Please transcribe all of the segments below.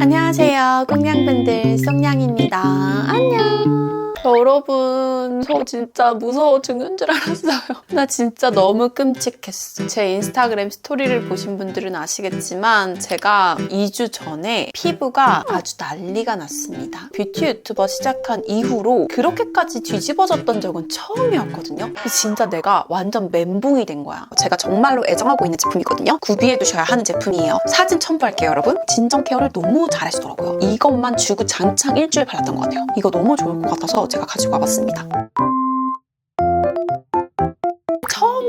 안녕하세요. 꽁냥분들 송냥입니다. 안녕. 여러분, 저 진짜 무서워 죽는 줄 알았어요. 나 진짜 너무 끔찍했어. 제 인스타그램 스토리를 보신 분들은 아시겠지만 제가 2주 전에 피부가 아주 난리가 났습니다. 뷰티 유튜버 시작한 이후로 그렇게까지 뒤집어졌던 적은 처음이었거든요. 진짜 내가 완전 멘붕이 된 거야. 제가 정말로 애정하고 있는 제품이거든요. 구비해 두셔야 하는 제품이에요. 사진 첨부할게요, 여러분. 진정 케어를 너무 잘하시더라고요. 이것만 주고 장창 일주일 발랐던 것 같아요. 이거 너무 좋을 것 같아서 제가 가지고 와봤습니다.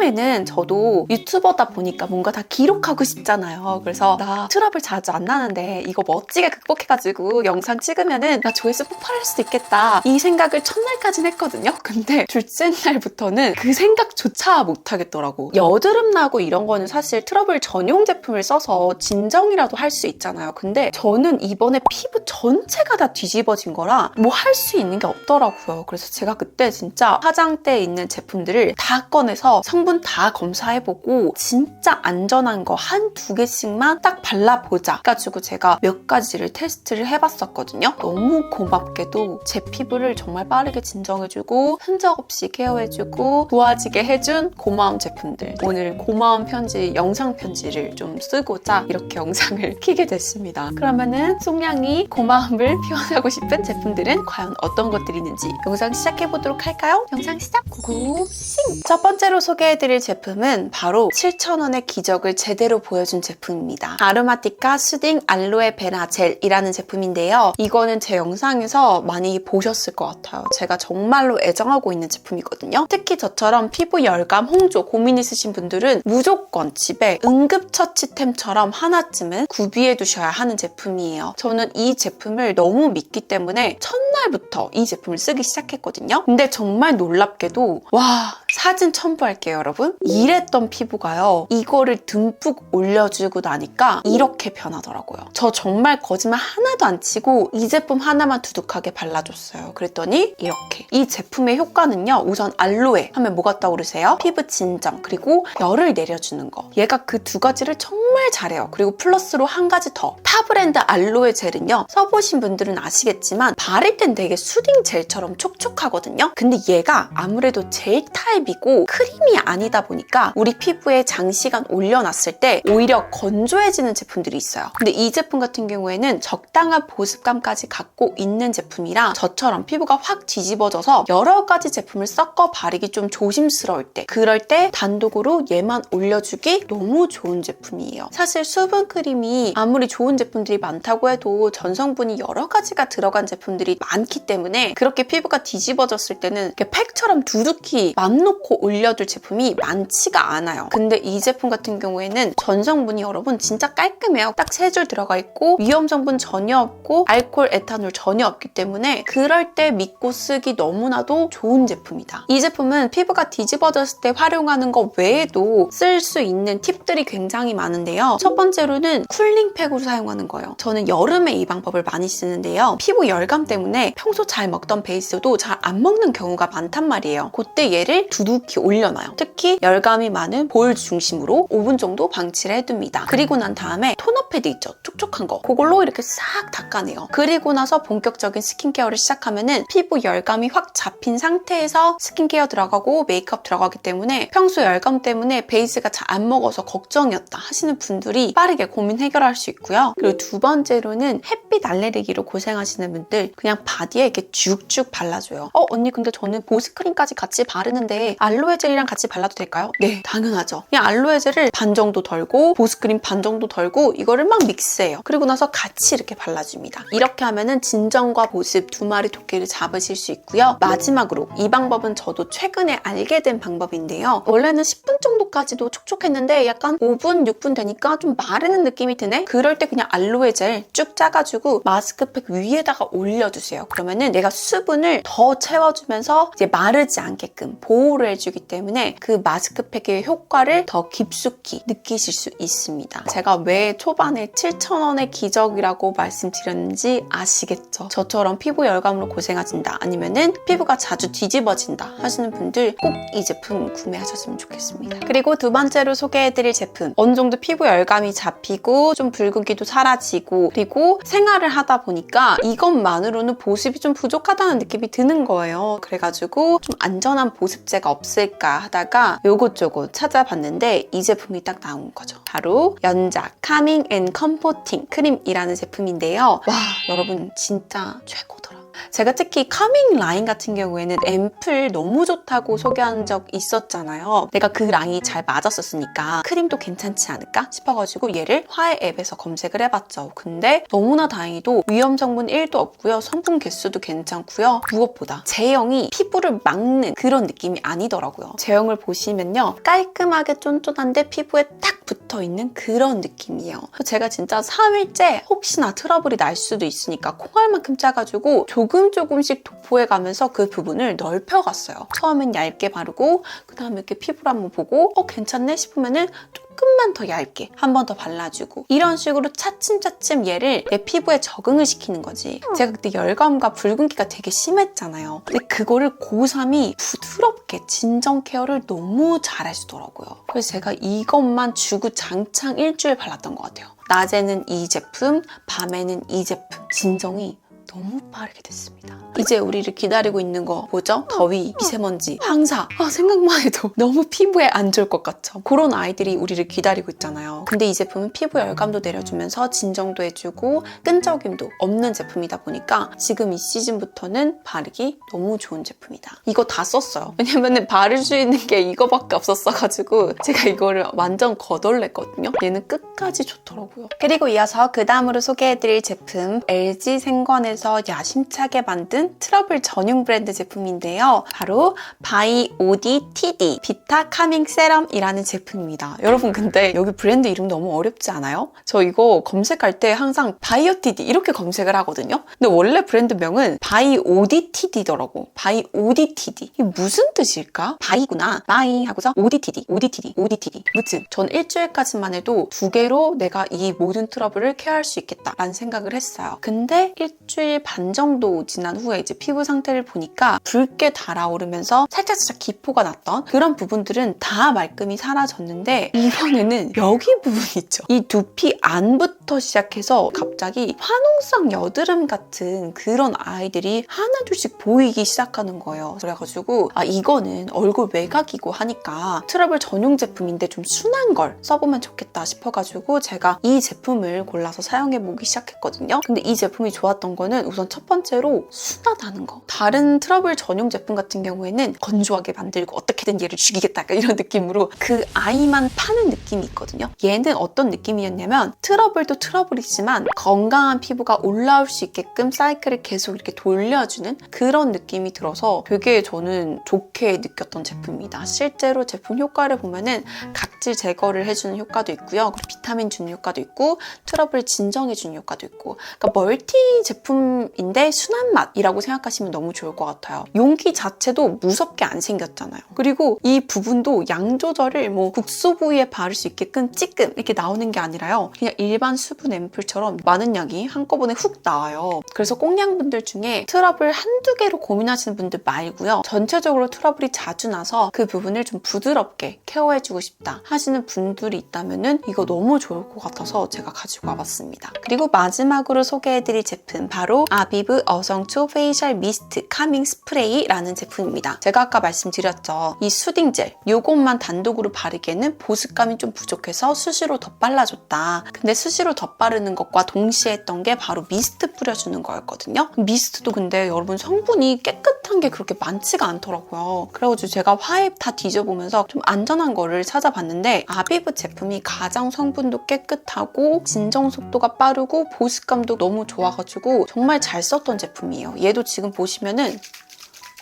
처음에는 저도 유튜버다 보니까 뭔가 다 기록하고 싶잖아요. 그래서 나 트러블 자주 안 나는데 이거 멋지게 극복해가지고 영상 찍으면은 나 조회수 폭발할 수도 있겠다. 이 생각을 첫날까진 했거든요. 근데 둘째 날부터는 그 생각조차 못 하겠더라고. 여드름 나고 이런 거는 사실 트러블 전용 제품을 써서 진정이라도 할 수 있잖아요. 근데 저는 이번에 피부 전체가 다 뒤집어진 거라 뭐 할 수 있는 게 없더라고요. 그래서 제가 그때 진짜 화장대에 있는 제품들을 다 꺼내서 성분 다 검사해보고 진짜 안전한 거 한 두 개씩만 딱 발라보자 해가지고 제가 몇 가지를 테스트를 해봤었거든요. 너무 고맙게도 제 피부를 정말 빠르게 진정해주고 흔적 없이 케어해주고 좋아지게 해준 고마운 제품들. 오늘 고마운 편지, 영상 편지를 좀 쓰고자 이렇게 영상을 키게 됐습니다. 그러면은 송량이 고마움을 표현하고 싶은 제품들은 과연 어떤 것들이 있는지 영상 시작해보도록 할까요? 영상 시작! 고고싱! 첫 번째로 소개해 드릴 제품은 바로 7,000원의 기적을 제대로 보여준 제품입니다. 아로마티카 수딩 알로에 베라 젤이라는 제품인데요. 이거는 제 영상에서 많이 보셨을 것 같아요. 제가 정말로 애정하고 있는 제품이거든요. 특히 저처럼 피부 열감, 홍조 고민 있으신 분들은 무조건 집에 응급처치템처럼 하나쯤은 구비해 두셔야 하는 제품이에요. 저는 이 제품을 너무 믿기 때문에 첫날부터 이 제품을 쓰기 시작했거든요. 근데 정말 놀랍게도 와 사진 첨부할게요 여러분. 이랬던 피부가요 이거를 듬뿍 올려주고 나니까 이렇게 변하더라고요. 저 정말 거짓말 하나도 안 치고 이 제품 하나만 두둑하게 발라줬어요. 그랬더니 이렇게. 이 제품의 효과는요 우선 알로에 하면 뭐가 떠오르세요? 피부 진정 그리고 열을 내려주는 거. 얘가 그 두 가지를 정말 잘해요. 그리고 플러스로 한 가지 더. 타브랜드 알로에 젤은요 써보신 분들은 아시겠지만 바를 땐 되게 수딩 젤처럼 촉촉하거든요. 근데 얘가 아무래도 젤 타입 이고 크림이 아니다 보니까 우리 피부에 장시간 올려놨을 때 오히려 건조해지는 제품들이 있어요. 근데 이 제품 같은 경우에는 적당한 보습감까지 갖고 있는 제품이라 저처럼 피부가 확 뒤집어져서 여러 가지 제품을 섞어 바르기 좀 조심스러울 때 그럴 때 단독으로 얘만 올려주기 너무 좋은 제품이에요. 사실 수분 크림이 아무리 좋은 제품들이 많다고 해도 전성분이 여러 가지가 들어간 제품들이 많기 때문에 그렇게 피부가 뒤집어졌을 때는 팩처럼 두둑히 맘 놓고 올려둘 제품이 많지가 않아요. 근데 이 제품 같은 경우에는 전성분이 여러분 진짜 깔끔해요. 딱 세 줄 들어가 있고 위험 성분 전혀 없고 알코올, 에탄올 전혀 없기 때문에 그럴 때 믿고 쓰기 너무나도 좋은 제품이다. 이 제품은 피부가 뒤집어졌을 때 활용하는 것 외에도 쓸 수 있는 팁들이 굉장히 많은데요. 첫 번째로는 쿨링팩으로 사용하는 거예요. 저는 여름에 이 방법을 많이 쓰는데요. 피부 열감 때문에 평소 잘 먹던 베이스도 잘 안 먹는 경우가 많단 말이에요. 그때 얘를 두둑히 올려놔요. 특히 열감이 많은 볼 중심으로 5분 정도 방치를 해둡니다. 그리고 난 다음에 토너 패드 있죠? 촉촉한 거. 그걸로 이렇게 싹 닦아내요. 그리고 나서 본격적인 스킨케어를 시작하면은 피부 열감이 확 잡힌 상태에서 스킨케어 들어가고 메이크업 들어가기 때문에 평소 열감 때문에 베이스가 잘 안 먹어서 걱정이었다 하시는 분들이 빠르게 고민 해결할 수 있고요. 그리고 두 번째로는 햇빛 알레르기로 고생하시는 분들 그냥 바디에 이렇게 쭉쭉 발라줘요. 어 언니 근데 저는 보습크림까지 같이 바르는데 알로에 젤이랑 같이 발라도 될까요? 네 당연하죠. 그냥 알로에 젤을 반 정도 덜고 보습크림 반 정도 덜고 이거를 막 믹스해요. 그리고 나서 같이 이렇게 발라줍니다. 이렇게 하면은 진정과 보습 두 마리 토끼를 잡으실 수 있고요. 마지막으로 이 방법은 저도 최근에 알게 된 방법인데요. 원래는 10분 정도까지도 촉촉했는데 약간 5분, 6분 되니까 좀 마르는 느낌이 드네? 그럴 때 그냥 알로에 젤 쭉 짜가지고 마스크팩 위에다가 올려주세요. 그러면은 내가 수분을 더 채워주면서 이제 마르지 않게끔 보호 를 해주기 때문에 그 마스크팩의 효과를 더 깊숙이 느끼실 수 있습니다. 제가 왜 초반에 7,000원의 기적이라고 말씀드렸는지 아시겠죠? 저처럼 피부 열감으로 고생하신다 아니면은 피부가 자주 뒤집어진다 하시는 분들 꼭 이 제품 구매하셨으면 좋겠습니다. 그리고 두 번째로 소개해드릴 제품 어느 정도 피부 열감이 잡히고 좀 붉은기도 사라지고 그리고 생활 생활을 하다 보니까 이것만으로는 보습이 좀 부족하다는 느낌이 드는 거예요. 그래가지고 좀 안전한 보습제가 없을까 하다가 요것저것 찾아봤는데 이 제품이 딱 나온 거죠. 바로 연자 카밍 앤 컴포팅 크림이라는 제품인데요. 와 여러분 진짜 최고더라. 제가 특히 카밍 라인 같은 경우에는 앰플 너무 좋다고 소개한 적 있었잖아요. 내가 그 라인이 잘 맞았었으니까 크림도 괜찮지 않을까 싶어가지고 얘를 화해 앱에서 검색을 해봤죠. 근데 너무나 다행히도 위험 성분 1도 없고요. 성분 개수도 괜찮고요. 무엇보다 제형이 피부를 막는 그런 느낌이 아니더라고요. 제형을 보시면요. 깔끔하게 쫀쫀한데 피부에 딱 붙어 있는 그런 느낌이에요. 제가 진짜 3일째 혹시나 트러블이 날 수도 있으니까 콩알만큼 짜가지고 조금 조금씩 도포해 가면서 그 부분을 넓혀갔어요. 처음엔 얇게 바르고 그 다음에 이렇게 피부를 한번 보고 어 괜찮네 싶으면은 조금만 더 얇게 한 번 더 발라주고 이런 식으로 차츰차츰 얘를 내 피부에 적응을 시키는 거지. 제가 그때 열감과 붉은기가 되게 심했잖아요. 근데 그거를 고3이 부드럽게 진정 케어를 너무 잘 해주더라고요. 그래서 제가 이것만 주고 장창 일주일 발랐던 것 같아요. 낮에는 이 제품, 밤에는 이 제품. 진정이 너무 빠르게 됐습니다. 이제 우리를 기다리고 있는 거 뭐죠? 더위, 미세먼지, 황사. 아, 생각만 해도 너무 피부에 안 좋을 것 같죠? 그런 아이들이 우리를 기다리고 있잖아요. 근데 이 제품은 피부 열감도 내려주면서 진정도 해주고 끈적임도 없는 제품이다 보니까 지금 이 시즌부터는 바르기 너무 좋은 제품이다. 이거 다 썼어요. 왜냐면은 바를 수 있는 게 이거밖에 없었어가지고 제가 이거를 완전 거덜냈거든요. 얘는 끝까지 좋더라고요. 그리고 이어서 그 다음으로 소개해드릴 제품 LG 생 건에서 야심차게 만든 트러블 전용 브랜드 제품인데요. 바로 바이오디 TD 비타 카밍 세럼이라는 제품입니다. 여러분 근데 여기 브랜드 이름 너무 어렵지 않아요? 저 이거 검색할 때 항상 바이오 TD 이렇게 검색을 하거든요. 근데 원래 브랜드명은 바이오디 TD더라고. 바이오디 TD. 이게 무슨 뜻일까? 바이구나. 바이 하고서 오디 TD, 오디 TD, 오디 TD. 무튼 전 일주일까지만 해도 두 개로 내가 이 모든 트러블을 케어할 수 있겠다라는 생각을 했어요. 근데 일주일 반 정도 지난 후에 이제 피부 상태를 보니까 붉게 달아오르면서 살짝살짝 기포가 났던 그런 부분들은 다 말끔히 사라졌는데 이번에는 여기 부분 있죠. 이 두피 안부터 시작해서 갑자기 화농성 여드름 같은 그런 아이들이 하나둘씩 보이기 시작하는 거예요. 그래가지고 아 이거는 얼굴 외곽이고 하니까 트러블 전용 제품인데 좀 순한 걸 써보면 좋겠다 싶어가지고 제가 이 제품을 골라서 사용해보기 시작했거든요. 근데 이 제품이 좋았던 거는 우선 첫 번째로 순하다는 거. 다른 트러블 전용 제품 같은 경우에는 건조하게 만들고 어떻게든 얘를 죽이겠다 이런 느낌으로 그 아이만 파는 느낌이 있거든요. 얘는 어떤 느낌이었냐면 트러블도 트러블이지만 건강한 피부가 올라올 수 있게끔 사이클을 계속 이렇게 돌려주는 그런 느낌이 들어서 되게 저는 좋게 느꼈던 제품입니다. 실제로 제품 효과를 보면은 각질 제거를 해주는 효과도 있고요. 그리고 비타민 주는 효과도 있고 트러블 진정해주는 효과도 있고 그러니까 멀티 제품 인데 순한 맛이라고 생각하시면 너무 좋을 것 같아요. 용기 자체도 무섭게 안 생겼잖아요. 그리고 이 부분도 양 조절을 뭐 국소 부위에 바를 수 있게끔 찌끔 이렇게 나오는 게 아니라요. 그냥 일반 수분 앰플처럼 많은 양이 한꺼번에 훅 나와요. 그래서 꽁냥분들 중에 트러블 한두 개로 고민하시는 분들 말고요. 전체적으로 트러블이 자주 나서 그 부분을 좀 부드럽게 케어해주고 싶다 하시는 분들이 있다면은 이거 너무 좋을 것 같아서 제가 가지고 와봤습니다. 그리고 마지막으로 소개해드릴 제품 바로 아비브 어성초 페이셜 미스트 카밍 스프레이라는 제품입니다. 제가 아까 말씀드렸죠. 이 수딩 젤 요것만 단독으로 바르기에는 보습감이 좀 부족해서 수시로 덧발라줬다. 근데 수시로 덧바르는 것과 동시에 했던 게 바로 미스트 뿌려주는 거였거든요. 미스트도 근데 여러분 성분이 깨끗 한 게 그렇게 많지가 않더라고요. 그래가지고 제가 화입 다 뒤져보면서 좀 안전한 거를 찾아봤는데 아비브 제품이 가장 성분도 깨끗하고 진정 속도가 빠르고 보습감도 너무 좋아가지고 정말 잘 썼던 제품이에요. 얘도 지금 보시면은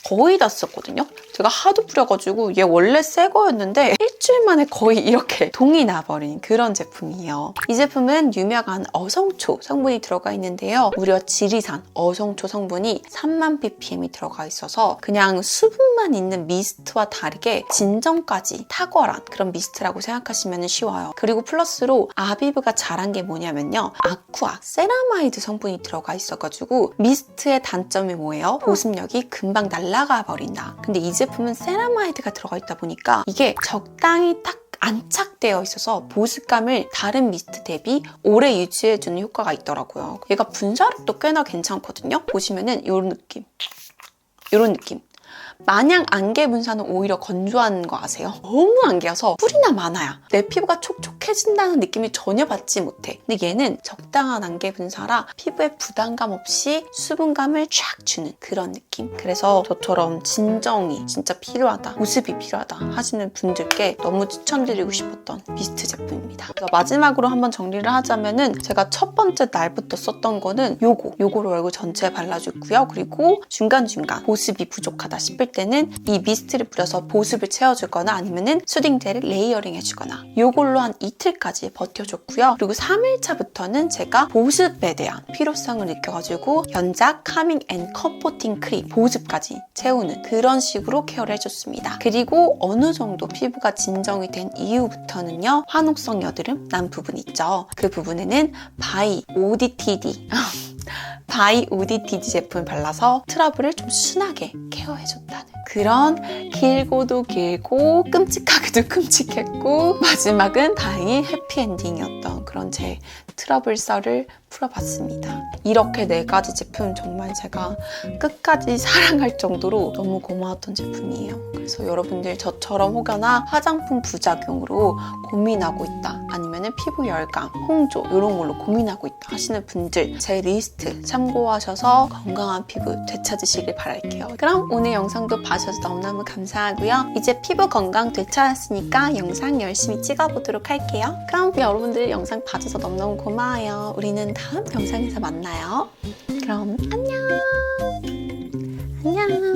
거의 다 썼거든요. 제가 하도 뿌려가지고 얘 원래 새 거였는데 일주일 만에 거의 이렇게 동이 나버린 그런 제품이에요. 이 제품은 유명한 어성초 성분이 들어가 있는데요. 무려 지리산 어성초 성분이 3만 ppm이 들어가 있어서 그냥 수분만 있는 미스트와 다르게 진정까지 탁월한 그런 미스트라고 생각하시면 쉬워요. 그리고 플러스로 아비브가 잘한 게 뭐냐면요. 아쿠아, 세라마이드 성분이 들어가 있어가지고 미스트의 단점이 뭐예요? 보습력이 금방 날라가 버린다. 근데 이제 품은 세라마이드가 들어가 있다 보니까 이게 적당히 딱 안착되어 있어서 보습감을 다른 미스트 대비 오래 유지해주는 효과가 있더라고요. 얘가 분사력도 꽤나 괜찮거든요. 보시면은 이런 느낌. 이런 느낌. 마냥 안개 분사는 오히려 건조한 거 아세요? 너무 안개여서 뿔이나 많아요. 내 피부가 촉촉해진다는 느낌이 전혀 받지 못해. 근데 얘는 적당한 안개 분사라 피부에 부담감 없이 수분감을 쫙 주는 그런 느낌. 그래서 저처럼 진정이 진짜 필요하다, 보습이 필요하다 하시는 분들께 너무 추천드리고 싶었던 미스트 제품입니다. 그래서 마지막으로 한번 정리를 하자면은 제가 첫 번째 날부터 썼던 거는 요거, 요거를 얼굴 전체에 발라주고요. 그리고 중간중간 보습이 부족하다 싶을 때는 이 미스트를 뿌려서 보습을 채워주거나 아니면은 수딩젤을 레이어링 해주거나 요걸로 한 이틀까지 버텨줬고요. 그리고 3일차부터는 제가 보습에 대한 필요성을 느껴가지고 연작 카밍 앤 컴포팅 크림 보습까지 채우는 그런 식으로 케어를 해줬습니다. 그리고 어느 정도 피부가 진정이 된 이후부터는요 화농성 여드름 난 부분 있죠. 그 부분에는 바이 ODTD 바이 ODTD 제품을 발라서 트러블을 좀 순하게 케어해줬다는 그런 길고도 길고 끔찍하게도 끔찍했고 마지막은 다행히 해피엔딩이었던 그런 제 트러블 썰을 풀어봤습니다. 이렇게 네 가지 제품 정말 제가 끝까지 사랑할 정도로 너무 고마웠던 제품이에요. 그래서 여러분들 저처럼 혹여나 화장품 부작용으로 고민하고 있다 아니면 피부 열감, 홍조 이런 걸로 고민하고 있다 하시는 분들 제 리스트 참고하셔서 건강한 피부 되찾으시길 바랄게요. 그럼 오늘 영상도 봐주셔서 너무너무 감사하고요. 이제 피부 건강 되찾았으니까 영상 열심히 찍어보도록 할게요. 그럼 여러분들 영상 봐줘서 너무너무 고마워요. 고마워요. 우리는 다음 영상에서 만나요. 그럼 안녕. 안녕.